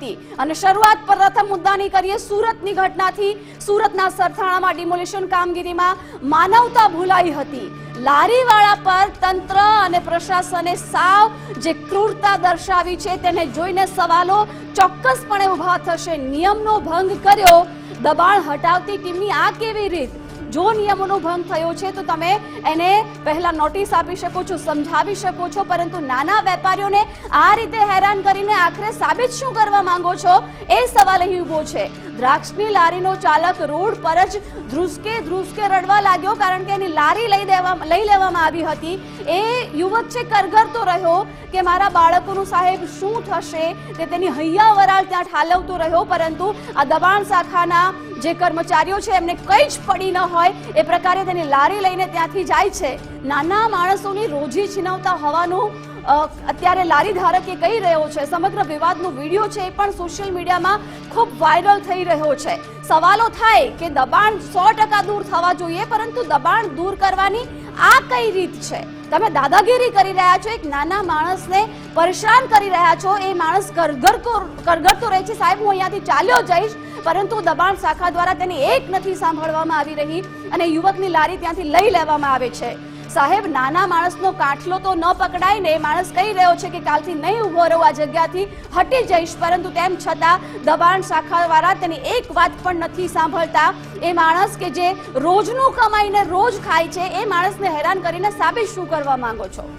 હતી. અને શરૂઆત પ્રથમ મુદ્દાની કરીએ સુરતની ઘટનાથી. સુરતના સરથાણામાં ડિમોલિશન કામગીરીમાં માનવતા ભૂલાઈ હતી. લારીવાળા પર તંત્ર અને પ્રશાસને સાવ જે ક્રૂરતા દર્શાવી છે તેને જોઈને સવાલો ચોક્કસપણે ઊભા થશે. નિયમનો ભંગ કર્યો. દબાણ હટાવતી ટીમની આ કેવી રીત? જો નિયમોનો ભંગ થયો છે, તો તમે એને પહેલા નોટિસ આપી શકો છો, સમજાવી શકો છો, પરંતુ નાના વેપારીઓને આ રીતે હેરાન કરીને આખરે સાબિત શું કરવા માંગો છો? એ સવાલ અહીં ઊભો છે. દ્રાક્ષની લારીનો ચાલક રોડ પર જ ધ્રુસકે ધ્રુસકે રડવા લાગ્યો, કારણ કે એની લારી લઈ દેવા, લઈ લેવામાં આવી હતી. એ યુવક છે કરગરતો રહ્યો કે મારા બાળકોનું સાહેબ શું થશે? તે તેની હૈયા વરાળ ત્યાં ઠાલવતો રહ્યો, પરંતુ આ દબાણ શાખાના જે કર્મચારીઓ છે, એમને કંઈ જ પડી ન હોય, એ પ્રકારે તેની લારી લઈને ત્યાંથી જાય છે. નાના માણસોની રોજી છીનવતા હોવાનું અત્યારે લારી ધારકે કહી રહ્યો છે, સમગ્ર વિવાદનો વીડિયો છે એ પણ સોશિયલ મીડિયામાં ખૂબ વાયરલ થઈ રહ્યો છે. સવાલો થાય કે દબાણ સો ટકા દૂર થવા જોઈએ, પરંતુ દબાણ દૂર કરવાની આ કઈ રીત છે? તમે દાદાગીરી કરી રહ્યા છો, એક નાના માણસને પરેશાન કરી રહ્યા છો, એ માણસ કરગરતો કરગરતો રહે છે. સાહેબ, હું અહીંયાથી ચાલ્યો જઈશ, પરંતુ દબાણ શાખા દ્વારા તેની એક નથી સાંભળવામાં આવી રહી અને યુવકની લારી ત્યાંથી લઈ લેવામાં આવે છે. સાહેબ, નાના માણસનો કાઠલો તો ન પકડાય ને માણસ કહી રહ્યો છે કે કાલથી નહીં ઊભો રહું, આ જગ્યાથી હટી જઈશ. પરંતુ તેમ છતાં દબાણ શાખાવાળા તેની એક વાત પણ નથી સાંભળતા. એ માણસ કે જે રોજનું કમાઈને રોજ ખાય છે, એ માણસને હેરાન કરીને સાબિત શું કરવા માંગો છો?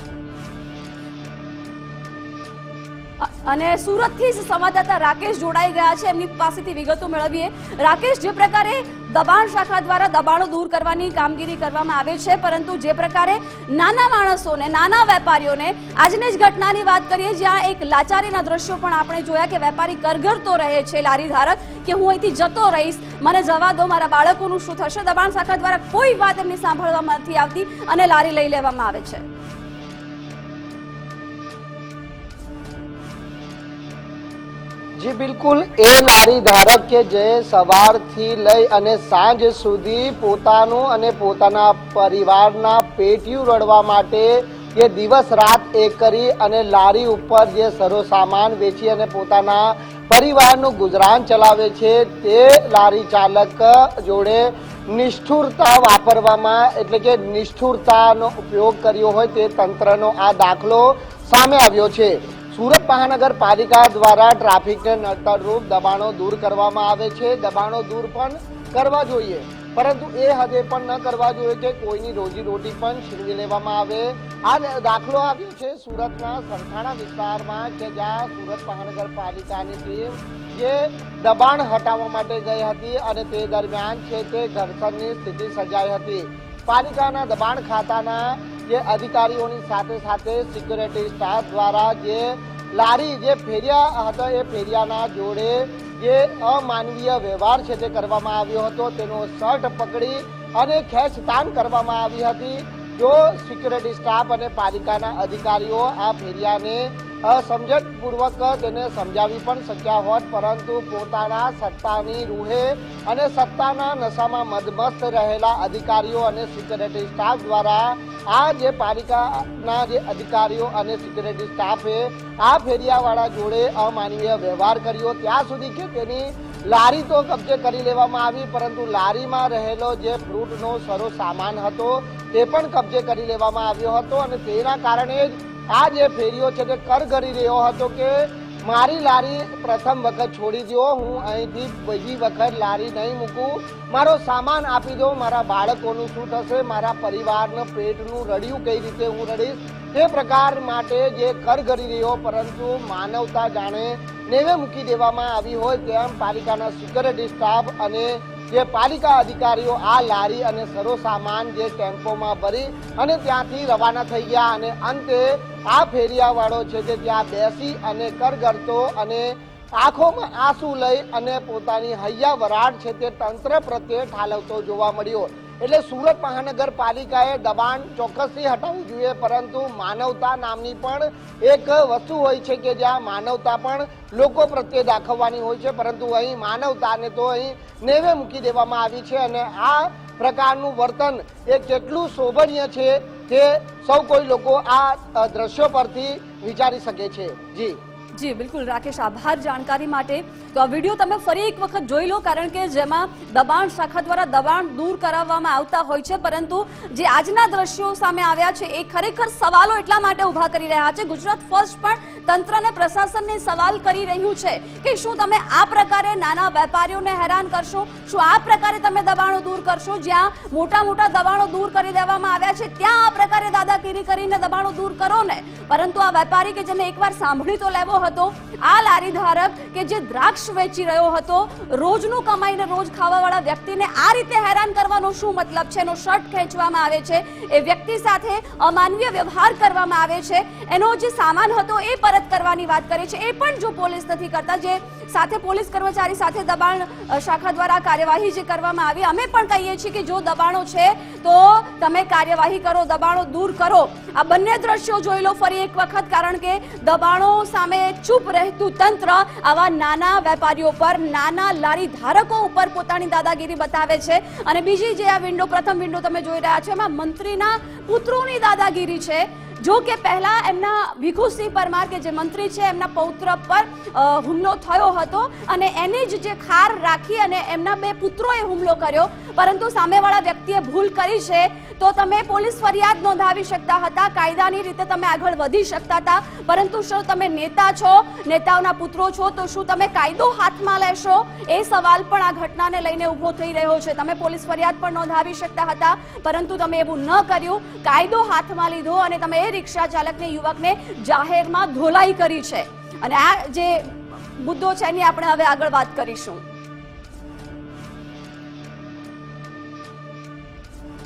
અને સુરતથી સંવાદદાતા રાકેશ જોડાઈ ગયા છે. એમની પાસેથી વિગતો મેળવીએ. રાકેશ, જે પ્રકારે દબાણ શાખા દ્વારા દબાણો દૂર કરવાની કામગીરી કરવામાં આવે છે, પરંતુ જે પ્રકારે નાના માણસોને, નાના વેપારીઓને, આજની જ ઘટનાની વાત કરીએ, જ્યાં એક લાચારીના દ્રશ્યો પણ આપણે જોયા કે વેપારી કરગરતો રહે છે. લારી ધારક કે હું અહીંથી જતો રહીશ, મને જવા દો, મારા બાળકોનું શું થશે? દબાણ શાખા દ્વારા કોઈ વાત એમની સાંભળવામાં નથી આવતી અને લારી લઈ લેવામાં આવે છે. જી, બિલકુલ. એ લારી ધારક કે જે સવારથી લઈ અને સાંજ સુધી પોતાનું અને પોતાના પરિવારના પેટીયું રડવા માટે જે દિવસ રાત એક કરી અને લારી ઉપર જે સરો સામાન વેચી અને પોતાના પરિવારનું ગુજરાન ચલાવે છે, તે લારી ચાલક જોડે નિષ્ઠુરતા વાપરવામાં, એટલે કે નિષ્ઠુરતાનો ઉપયોગ કર્યો હોય તે તંત્રનો આ દાખલો સામે આવ્યો છે. સુરત મહાનગરપાલિકા દ્વારા ટ્રાફિકને નડતરરૂપ દબાણો દૂર કરવામાં આવે છે. દબાણો દૂર પણ કરવા જોઈએ. પરંતુ એ હદે પણ ન કરવા જોઈએ કે કોઈની રોજી રોટી પણ છીનવી લેવામાં આવે. આ દાખલો આવ્યો છે સુરતના સરખાણા વિસ્તારમાં કે જ્યાં સુરત મહાનગરપાલિકાની ટીમ જે દબાણ હટાવવા માટે ગઈ હતી અને તે દરમિયાન છે તે ઘર્ષણની સ્થિતિ સર્જાઈ હતી. પાલિકાના દબાણ ખાતાના જે અધિકારીઓની સાથે સાથે સિક્યુરિટી સ્ટાફ દ્વારા જે લારી જે ફેરિયા હતા, એ ફેરિયાના જોડે જે અમાનવીય વ્યવહાર છે તે કરવામાં આવ્યો હતો. તેનો શર્ટ પકડી અને ખેંચતાણ કરવામાં આવી હતી. જો સિક્યુરિટી સ્ટાફ અને પાલિકાના અધિકારીઓ આ ફેરિયાને સમજણપૂર્વક તેને સમજાવી પણ શક્યા હોત, પરંતુ પોતાના સત્તાની રૂહે અને સત્તાના નશામાં મદમસ્ત રહેલા અધિકારીઓ અને સિક્યુરિટી સ્ટાફ દ્વારા આ જે પાલિકાના જે અધિકારીઓ અને સિક્યુરિટી સ્ટાફે આ ફેરિયાવાળા જોડે અમાનવીય વ્યવહાર કર્યો, ત્યાં સુધી કે તેની લારી તો કબજે કરી લેવામાં આવી, પરંતુ લારીમાં રહેલો જે ફ્રૂટનો સરો સામાન હતો તે પણ કબજે કરી લેવામાં આવ્યો હતો અને તેના કારણે જ આ જે ફેરીઓ છે તે કર કરી રહ્યો હતો કે મારી લારી પ્રથમ વખત છોડી દો હું અહીંથી બીજી વખત લારી નહીં મૂકું. મારો સામાન આપી દો મારા બાળકોનું શું થશે, મારા પરિવારનું પેટનું રડ્યું કઈ રીતે હું રડીશ? તે પ્રકાર માટે જે કર કરી રહ્યો, પરંતુ માનવતા જાણે નેવે મૂકી દેવામાં આવી હોય તેમ પાલિકાના સિક્યુરિટી સ્ટાફ અને જે પાલિકા અધિકારીઓ આ લારી અને સરો સામાન જે ટેમ્પોમાં ભરી અને ત્યાંથી રવાના થઈ ગયા અને અંતે આ ફેરિયાવાળો છે જે ત્યાં બેસી અને કરગરતો અને આંખોમાં આંસુ લઈ અને પોતાની હૈયા વરાળ છે તે તંત્ર પ્રત્યે ઠાલવતો જોવા મળ્યો. એટલે સુરત મહાનગરપાલિકાએ દબાણ ચોક્કસથી હટાવવું જોઈએ, પરંતુ માનવતા નામની પણ એક વસ્તુ હોય છે કે જ્યાં માનવતા પણ લોકો પ્રત્યે દાખવવાની હોય છે, પરંતુ અહીં માનવતાને તો અહીં નેવે મૂકી દેવામાં આવી છે અને આ પ્રકારનું વર્તન એ કેટલું શોભનીય છે તે સૌ કોઈ લોકો આ દ્રશ્યો પરથી વિચારી શકે છે. જી. જી, બિલકુલ, રાકેશ, આભાર જાણકારી માટે. તો આ વીડિયો તમે ફરી એક વખત જોઈ લો, કારણ કે જેમાં દબાણ શાખા દ્વારા દબાણ દૂર કરાવવામાં આવતા હોય છે, પરંતુ જે આજના દ્રશ્યો સામે આવ્યા છે, એ ખરેખર સવાલો એટલા માટે ઊભા કરી રહ્યા છે. ગુજરાત ફર્સ્ટ પણ તંત્રને પ્રશાસનને સવાલ કરી રહ્યું છે કે શું તમે આ પ્રકારે નાના વેપારીઓને હેરાન કરશો? શું આ પ્રકારે તમે દબાણો દૂર કરશો? જ્યાં મોટા મોટા દબાણો દૂર કરી દેવામાં આવ્યા છે, ત્યાં આ દાદાગીરી કરીને દબાણો દૂર કરો ને. પરંતુ આ વેપારી કે જેને એકવાર સાંભળી તો લેવો હતો, આ લારી ધારક કે જે દ્રાક્ષ વેચી રહ્યો હતો, રોજનું કમાઈને રોજ ખાવાવાળા વ્યક્તિને આ રીતે હેરાન કરવાનો શું મતલબ છે? એનો શર્ટ ખેંચવામાં આવે છે, એ વ્યક્તિ સાથે અમાનવીય વ્યવહાર કરવામાં આવે છે, એનો જે સામાન હતો એ પરત કરવાની વાત કરે છે, એ પણ જો પોલીસ નથી કરતા, જે સાથે પોલીસ કર્મચારી સાથે દબાણ શાખા દ્વારા કાર્યવાહી જે કરવામાં આવી, અમે પણ કહીએ છીએ કે જો દબાણો છે, તો તમે કાર્યવાહી કરો, દબાણો દૂર કરો. આ બંને દ્રશ્યો જોઈ લો ફરી એક વખત, કારણ કે દબાણો સામે ચૂપ રહેતું તંત્ર આવા નાના વેપારીઓ પર, નાના લારી ધારકો ઉપર પોતાની દાદાગીરી બતાવે છે. અને બીજી જે આ વિન્ડો, પ્રથમ વિન્ડો તમે જોઈ રહ્યા છો, એમાં મંત્રીના પુત્રોની દાદાગીરી છે. જો કે પહેલા એમના ભીખુસિંહ પરમાર, કે જે મંત્રી છે, એમના પૌત્ર પર હુમલો થયો હતો અને એની જ જે ખાર રાખી અને એમના બે પુત્રોએ હુમલો કર્યો. પરંતુ સામેવાળા વ્યક્તિએ ભૂલ કરી છે. તો તમે પોલીસ ફરિયાદ નોંધાવી શકતા હતા, કાયદાની રીતે તમે આગળ વધી શકતા હતા. પરંતુ શું તમે નેતા છો, નેતાઓના પુત્રો છો, તો શું તમે કાયદો હાથમાં લેશો? એ સવાલ પણ આ ઘટનાને લઈને ઊભો થઈ રહ્યો છે. તમે પોલીસ ફરિયાદ પણ નોંધાવી શકતા હતા, પરંતુ તમે એવું ન કર્યું. કાયદો હાથમાં લીધો અને તમે એ રિક્ષા ચાલકને, યુવકને જાહેરમાં ધોલાઈ કરી છે. અને આ જે મુદ્દો છે એની આપણે હવે આગળ વાત કરીશું.